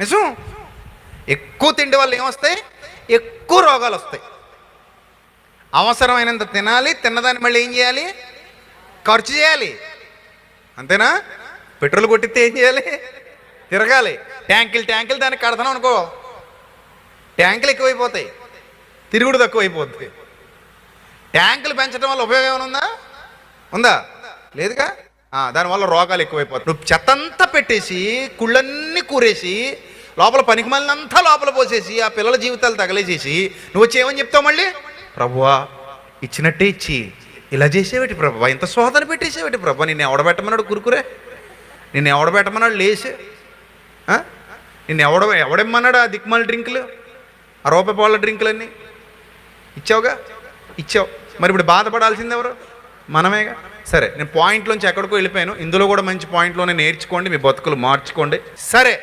నిజం? ఎక్కువ తిండి వల్ల ఏమొస్తాయి? ఎక్కువ రోగాలు వస్తాయి. అవసరమైనంత తినాలి తిన్నదాన్ని మళ్ళీ ఏం చేయాలి? ఖర్చు చేయాలి. అంతేనా? పెట్రోల్ కొట్టితే ఏం చేయాలి? తిరగాలి. ట్యాంకులు ట్యాంకులు దానికి కడతాం అనుకో. ట్యాంకులు ఎక్కువైపోతాయి. తిరుగుడు తక్కువైపోద్ది. ట్యాంకులు పెంచడం వల్ల ఉపయోగం ఏమైనా ఉందా? ఉందా? లేదుగా? దానివల్ల రోగాలు ఎక్కువైపోతాయి. నువ్వు చెత్తంతా పెట్టేసి కుళ్ళన్నీ కూరేసి లోపల పనికిమాలినంతా లోపల పోసేసి ఆ పిల్లల జీవితాలు తగలేసేసి నువ్వు వచ్చి ఏమని చెప్తావు మళ్ళీ? ప్రభువా ఇచ్చినట్టే ఇచ్చి. ఇలా చేసేవేటి ప్రభా? ఇంత శోధన పెట్టేసేవేటి ప్రభు? నిన్ను ఎవడబెట్టమన్నాడు కురుకురే? నిన్ను ఎవడబెట్టమన్నాడు లేచి ఆ? నిన్ను ఎవడ ఎవడెమ్మన్నాడు ఆ దిక్మాల డ్రింకులు? ఆ రూపాయి పాల డ్రింకులన్నీ? ఇచ్చావుగా? ఇచ్చావు. మరి ఇప్పుడు బాధపడాల్సింది ఎవరు? మనమేగా? సరే నేను పాయింట్లోంచి ఎక్కడికో వెళ్ళిపోయాను. ఇందులో కూడా మంచి పాయింట్లోనే నేర్చుకోండి మీ బతుకులు మార్చుకోండి. సరే.